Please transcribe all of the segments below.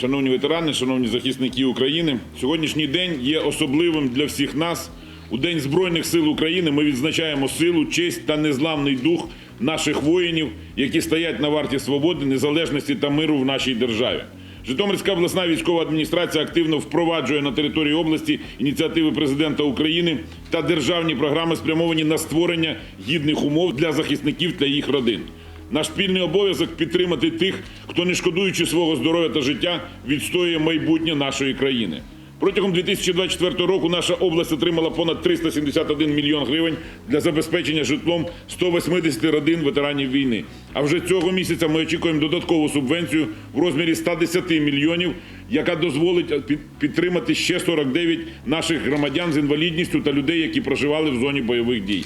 Шановні ветерани, шановні захисники України, сьогоднішній день є особливим для всіх нас. У День Збройних сил України ми відзначаємо силу, честь та незламний дух наших воїнів, які стоять на варті свободи, незалежності та миру в нашій державі. Житомирська обласна військова адміністрація активно впроваджує на території області ініціативи президента України та державні програми, спрямовані на створення гідних умов для захисників та їх родин. Наш спільний обов'язок підтримати тих, хто, не шкодуючи свого здоров'я та життя, відстоює майбутнє нашої країни. Протягом 2024 року наша область отримала понад 371 мільйон гривень для забезпечення житлом 180 родин ветеранів війни. А вже цього місяця ми очікуємо додаткову субвенцію в розмірі 110 мільйонів, яка дозволить підтримати ще 49 наших громадян з інвалідністю та людей, які проживали в зоні бойових дій.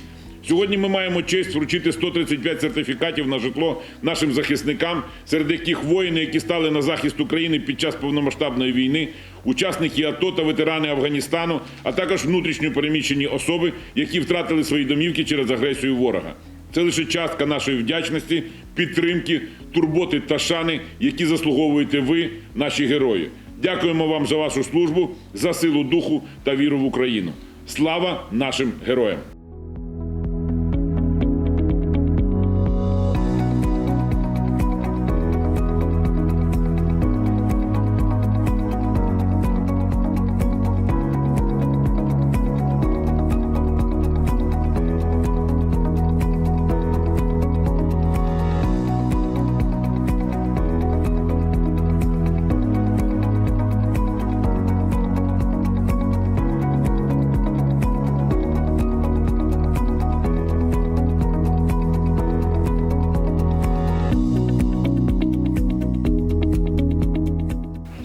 Сьогодні ми маємо честь вручити 135 сертифікатів на житло нашим захисникам, серед яких воїни, які стали на захист України під час повномасштабної війни, учасники АТО та ветерани Афганістану, а також внутрішньо переміщені особи, які втратили свої домівки через агресію ворога. Це лише частка нашої вдячності, підтримки, турботи та шани, які заслуговуєте ви, наші герої. Дякуємо вам за вашу службу, за силу духу та віру в Україну. Слава нашим героям!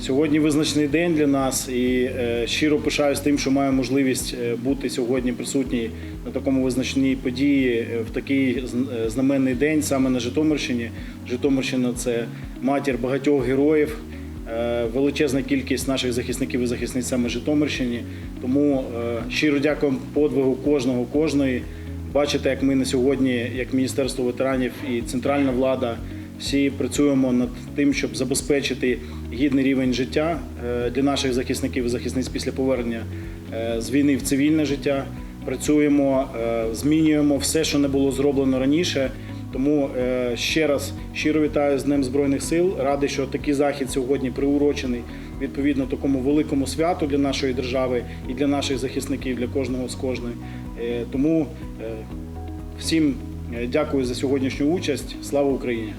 Сьогодні визначний день для нас і е, щиро пишаюсь тим, що маю можливість е, бути сьогодні присутній на такому визначній події е, в такий знаменний день саме на Житомирщині. Житомирщина це матір багатьох героїв. Величезна кількість наших захисників і захисниць саме Житомирщині. Тому щиро дякуємо подвигу кожного, кожної. Бачите, як ми на сьогодні, як Міністерство ветеранів і центральна влада, всі працюємо над тим, щоб забезпечити гідний рівень життя е, для наших захисників і захисниць після повернення е, з війни в цивільне життя. Працюємо, е, змінюємо все, що не було зроблено раніше. Тому ще раз щиро вітаю з Днем Збройних сил. Радий, що такий захід сьогодні приурочений відповідно такому великому святу для нашої держави і для наших захисників, для кожного з кожної. Тому всім дякую за сьогоднішню участь. Слава Україні!